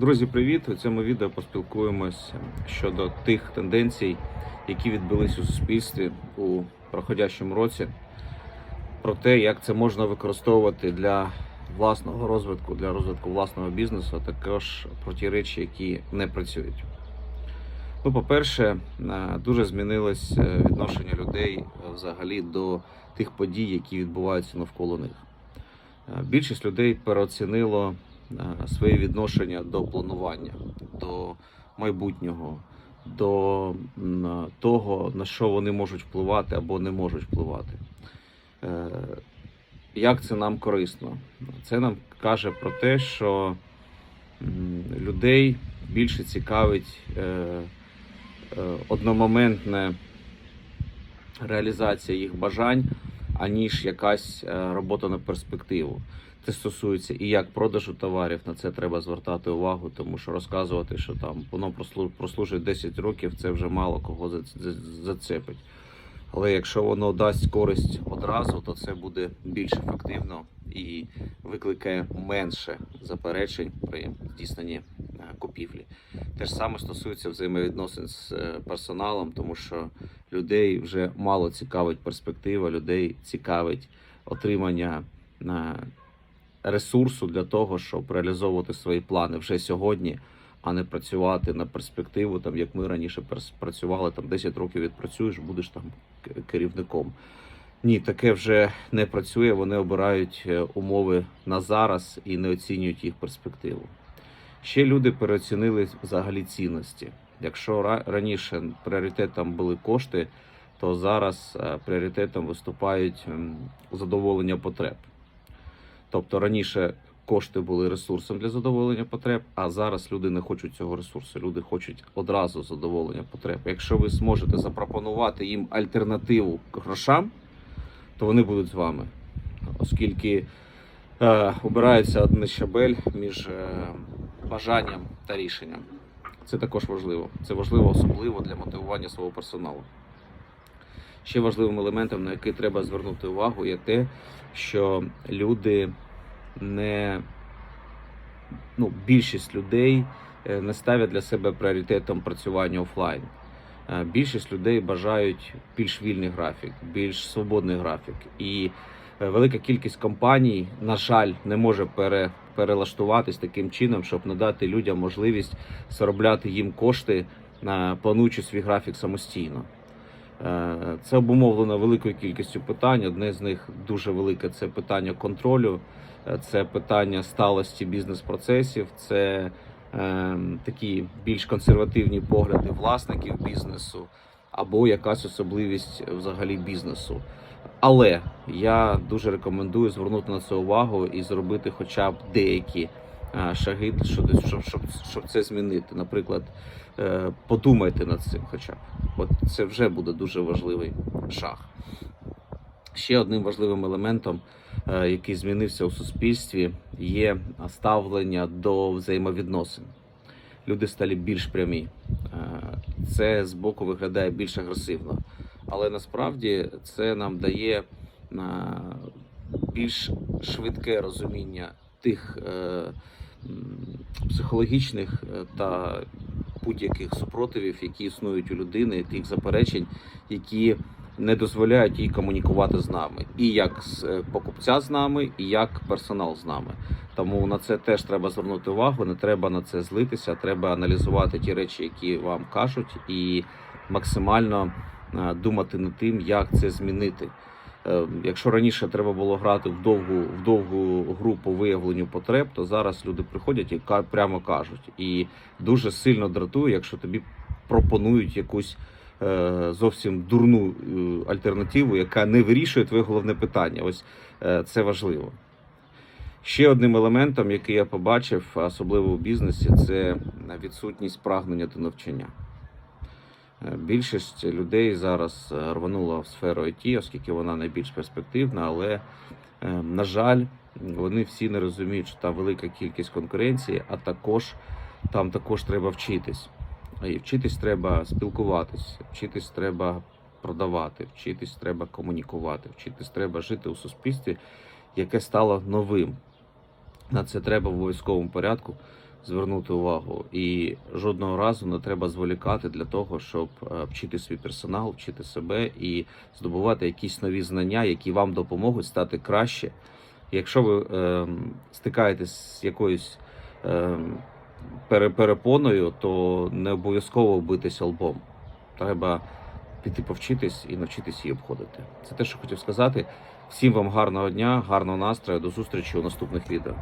Друзі, привіт! У цьому відео поспілкуємось щодо тих тенденцій, які відбулись у суспільстві у проходящому році, про те, як це можна використовувати для власного розвитку, для розвитку власного бізнесу, а також про ті речі, які не працюють. Ну, по-перше, е, дуже змінилось е, відношення людей е, взагалі до тих подій, які відбуваються навколо них. Більшість людей переоцінило своє відношення до планування, до майбутнього, до того, на що вони можуть впливати або не можуть впливати. Е, Як це нам корисно? Це нам каже про те, що людей більше цікавить е, е, одномоментне реалізація їх бажань, аніж якась е, робота на перспективу. Це стосується і як продажу товарів, на це треба звертати увагу, тому що розказувати, що там воно прослужить 10 років, це вже мало кого за- за- зацепить. Але якщо воно дасть користь одразу, то це буде більш ефективно і викликає менше заперечень при здійсненні купівлі. Те ж саме стосується взаємовідносин з е, персоналом, тому що людей вже мало цікавить перспектива, людей цікавить отримання е, ресурсу для того, щоб реалізовувати свої плани вже сьогодні, а не працювати на перспективу, там як ми раніше працювали, там 10 років відпрацюєш, будеш там керівником. Ні, таке вже не працює. Вони обирають е, умови на зараз і не оцінюють їх перспективу. Ще люди переоцінили взагалі цінності. Якщо раніше пріоритетом були кошти, то зараз е, пріоритетом виступають задоволення потреб. Тобто раніше кошти були ресурсом для задоволення потреб, а зараз люди не хочуть цього ресурсу. Люди хочуть одразу задоволення потреб. Якщо ви зможете запропонувати їм альтернативу грошам, то вони будуть з вами, оскільки е, обирається один щабель між е, бажанням та рішенням. Це також важливо. Це важливо особливо для мотивування свого персоналу. Ще важливим елементом, на який треба звернути увагу, є те, що люди не ну, більшість людей е, не ставлять для себе пріоритетом працювання офлайн. Е, Більшість людей бажають більш вільний графік, більш свободний графік. І велика кількість компаній, на жаль, не може пере, перелаштуватись таким чином, щоб надати людям можливість заробляти їм кошти, е, плануючи свій графік самостійно. Е, Це обумовлено великою кількістю питань. Одне з них дуже велике це питання контролю, е, це питання сталості бізнес-процесів, це е, такі більш консервативні погляди власників бізнесу або якась особливість взагалі бізнесу. Але я дуже рекомендую звернути на це увагу і зробити хоча б деякі е, шаги, щоб, щоб, щоб, це змінити. Наприклад, е, подумайте над цим, хоча б. От це вже буде дуже важливий шаг. Ще одним важливим елементом, е, який змінився у суспільстві, є ставлення до взаємовідносин. Люди стали більш прямі. Це з боку виглядає більш агресивно. Але насправді це нам дає е, більш швидке розуміння тих е, психологічних е, та будь-яких супротивів, які існують у людини, тих заперечень, які не дозволяють їй комунікувати з нами, і як з покупця з нами, і як персонал з нами. Тому на це теж треба звернути увагу. Не треба на це злитися. Треба аналізувати ті речі, які вам кажуть, і максимально думати над тим, як це змінити. Е, Якщо раніше треба було грати в довгу в довгу гру по виявленню потреб, то зараз люди приходять і прямо кажуть. І дуже сильно дратує, якщо тобі пропонують якусь е, зовсім дурну е, альтернативу, яка не вирішує твоє головне питання. Ось е, це важливо. Ще одним елементом, який я побачив, особливо у бізнесі, це відсутність прагнення до навчання. Більшість людей зараз е, рванула в сферу IT, оскільки вона найбільш перспективна, але, е, на жаль, вони всі не розуміють, що там велика кількість конкуренції, а також там також треба вчитись. І вчитись треба спілкуватись, вчитись треба продавати, вчитись треба комунікувати, вчитись треба жити у суспільстві, яке стало новим. На це треба в обов'язковому порядку звернути увагу. І жодного разу не треба зволікати для того, щоб е, вчити свій персонал, вчити себе і здобувати якісь нові знання, які вам допоможуть стати краще. Якщо ви е, стикаєтесь з якоюсь е, перепоною, то не обов'язково битися лбом. Треба піти повчитись і навчитись її обходити. Це те, що хотів сказати. Всім вам гарного дня, гарного настрою. До зустрічі у наступних відео.